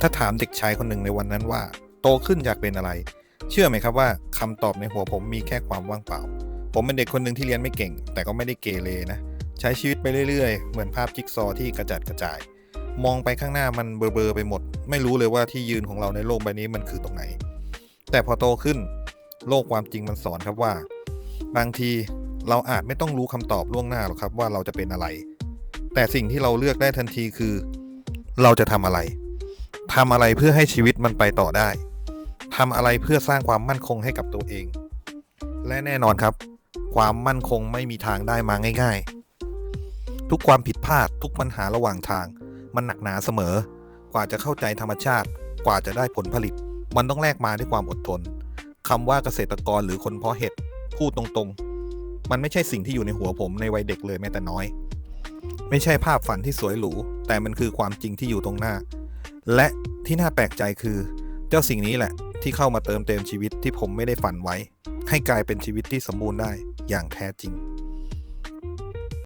ถ้าถามเด็กชายคนหนึ่งในวันนั้นว่า โตขึ้นอยากเป็นอะไร เชื่อไหมครับว่าคำตอบในหัวผมมีแค่ความว่างเปล่า ผมเป็นเด็กคนหนึ่งที่เรียนไม่เก่ง แต่ก็ไม่ได้เกเรนะ ใช้ชีวิตไปเรื่อยๆ เหมือนภาพจิ๊กซอว์ที่กระจัดกระจาย มองไปข้างหน้ามันเบลอๆไปหมด ไม่รู้เลยว่าที่ยืนของเราในโลกใบนี้มันคือตรงไหน แต่พอโตขึ้น โลกความจริงมันสอนครับว่า บางทีเราอาจไม่ต้องรู้คำตอบล่วงหน้าหรอกครับว่าเราจะเป็นอะไร แต่สิ่งที่เราเลือกได้ทันทีคือ เราจะทำอะไร ทำอะไรเพื่อให้ชีวิตมันไปต่อได้ทำอะไรเพื่อสร้างความมั่นคงให้กับตัวเอง และแน่นอนครับ ความมั่นคงไม่มีทางได้มาง่าย ๆ ทุกความผิดพลาดทุกปัญหาระหว่างทาง มันหนักหนาเสมอ กว่าจะเข้าใจธรรมชาติ กว่าจะได้ผลผลิต มันต้องแลกมาด้วยความอดทนคำว่าเกษตรกรหรือคนเพาะเห็ดพูดตรงๆ มันไม่ใช่สิ่งที่อยู่ในหัวผมในวัยเด็กเลยแม้แต่น้อย ไม่ใช่ภาพฝันที่สวยหรูแต่มันคือความจริงที่อยู่ตรงหน้า และที่น่าแปลกใจคือเจ้าสิ่งนี้แหละ ที่เข้ามาเติมเต็มชีวิตที่ผมไม่ได้ฝันไว้ ให้กลายเป็นชีวิตที่สมบูรณ์ได้อย่างแท้จริง